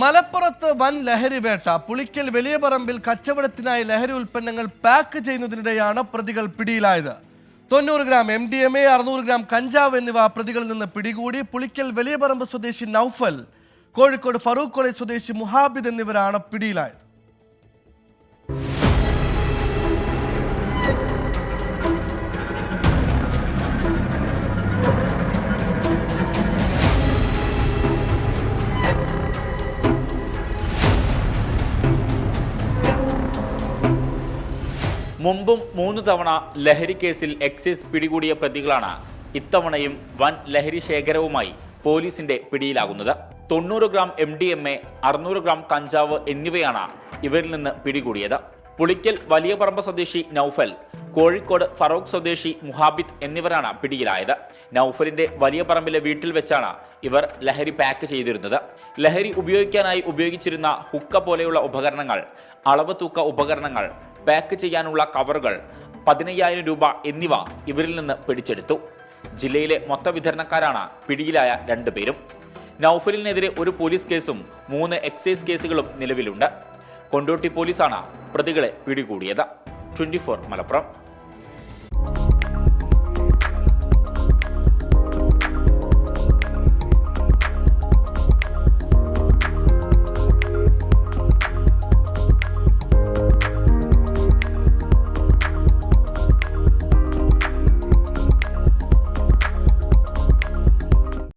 മലപ്പുറത്ത് വൻ ലഹരി വേട്ട. പുളിക്കൽ വലിയ പറമ്പിൽ കച്ചവടത്തിനായി ലഹരി ഉൽപ്പന്നങ്ങൾ പാക്ക് ചെയ്യുന്നതിനിടെയാണ് പ്രതികൾ പിടിയിലായത്. തൊണ്ണൂറ് gram M D M A അറുന്നൂറ് ഗ്രാം കഞ്ചാവ് എന്നിവ പ്രതികളിൽ നിന്ന് പിടികൂടി. പുളിക്കൽ വലിയ പറമ്പ് സ്വദേശി നൌഫൽ കോഴിക്കോട് ഫറൂഖ് കോളേജ് സ്വദേശി മുഹാബിദ് എന്നിവരാണ് പിടിയിലായത്. മുമ്പും മൂന്ന് തവണ ലഹരി കേസിൽ എക്സൈസ് പിടികൂടിയ പ്രതികളാണ് ഇത്തവണയും വൻ ലഹരി ശേഖരവുമായി പോലീസിന്റെ പിടിയിലാകുന്നത്. തൊണ്ണൂറ് gram M D M A അറുന്നൂറ് ഗ്രാം കഞ്ചാവ് എന്നിവയാണ് ഇവരിൽ നിന്ന് പിടികൂടിയത്. പുളിക്കൽ വലിയ പറമ്പ് സ്വദേശി നൌഫൽ കോഴിക്കോട് ഫറൂഖ് സ്വദേശി മുഹാബിദ് എന്നിവരാണ് പിടിയിലായത്. നൌഫലിന്റെ വലിയ പറമ്പിലെ വീട്ടിൽ വെച്ചാണ് ഇവർ ലഹരി പാക്ക് ചെയ്തിരുന്നത്. ലഹരി ഉപയോഗിക്കാനായി ഉപയോഗിച്ചിരുന്ന ഹുക്ക പോലെയുള്ള ഉപകരണങ്ങൾ അളവ് തൂക്ക ഉപകരണങ്ങൾ പാക്ക് ചെയ്യാനുള്ള കവറുകൾ പതിനയ്യായിരം രൂപ എന്നിവ ഇവരിൽ നിന്ന് പിടിച്ചെടുത്തു. ജില്ലയിലെ മൊത്ത വിതരണക്കാരാണ് പിടിയിലായ രണ്ടുപേരും നൌഫലിനെതിരെ ഒരു പോലീസ് കേസും മൂന്ന് എക്സൈസ് കേസുകളും നിലവിലുണ്ട്. കൊണ്ടോട്ടി പോലീസാണ് പ്രതികളെ പിടികൂടിയത്. ട്വന്റി മലപ്പുറം.